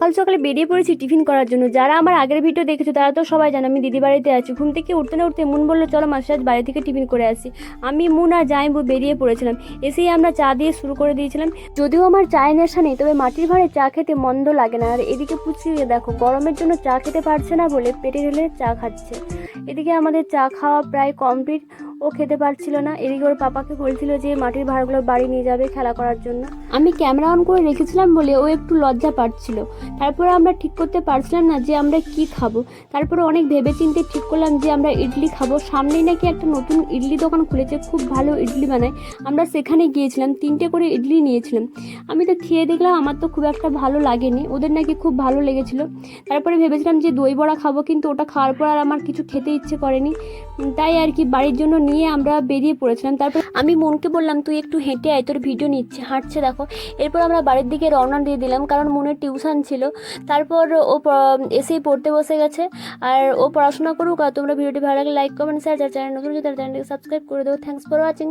সকাল সকালে বেরিয়ে পড়েছি টিফিন করার জন্য। যারা আমার আগের ভিডিও দেখেছ, তারা তো সবাই জানে, আমি দিদি বাড়িতে আছি। ঘুম থেকে উঠতে না উঠতে মুন বলল, চলো মাসে, আজ বাড়ি থেকে টিফিন করে আসি। আমি, মুন আর জাইবু বেরিয়ে পড়েছিলাম। এসেই আমরা চা দিয়ে শুরু করে দিয়েছিলাম। যদিও আমার চায়ের নেশা নেই, তবে মাটির ভাঁড়ে চা খেতে মন্দ লাগে না। আর এদিকে পুচিয়ে দেখো, গরমের জন্য চা খেতে পারছে না বলে পেটে ঢেলে চা খাচ্ছে। এদিকে আমাদের চা খাওয়া প্রায় কমপ্লিট। ও খেতে পারছিল না। এদিকে ওর পাপাকে বলছিল যে, মাটির ভাঁড়গুলো বাড়ি নিয়ে যাবে খেলা করার জন্য। আমি ক্যামেরা অন করে রেখেছিলাম বলে ও একটু লজ্জা পাচ্ছিল। তারপরে আমরা ঠিক করতে পারছিলাম না যে, আমরা কি খাব। তারপরে অনেক ভেবেচিন্তে ঠিক করলাম যে, আমরা ইডলি খাব। সামনেই নাকি একটা নতুন ইডলি দোকান খুলেছে, খুব ভালো ইডলি বানায়। আমরা সেখানে গিয়েছিলাম, তিনটে করে ইডলি নিয়েছিলাম। আমি তো খেয়ে দেখলাম, আমার তো খুব একটা ভালো লাগেনি। ওদের নাকি খুব ভালো লেগেছিল। তারপরে ভেবেছিলাম যে, দই বড়া খাব, কিন্তু ওটা খাওয়ার পর আর আমার কিছু খেতে ইচ্ছে করেনি। তাই আর কি বাড়ির জন্য নিয়ে আমরা বেরিয়ে পড়েছিলাম। তারপর আমি মনকে বললাম, তুই একটু হেঁটে আয়, তোর ভিডিও নিচ্ছে, হাঁটছে দেখো। এরপর আমরা বাড়ির দিকে রওনা দিয়ে দিলাম, কারণ মনের টিউশন ছিল। তারপর ও এসেই পড়তে বসে গেছে। আর ও পড়াশোনা করুক আর তোমরা ভিডিওটি ভালো লাগে লাইক কমেন্ট শেয়ার যার চ্যানেল নতুন যদি চ্যানেলটিকে সাবস্ক্রাইব করে দেবো। Thanks for watching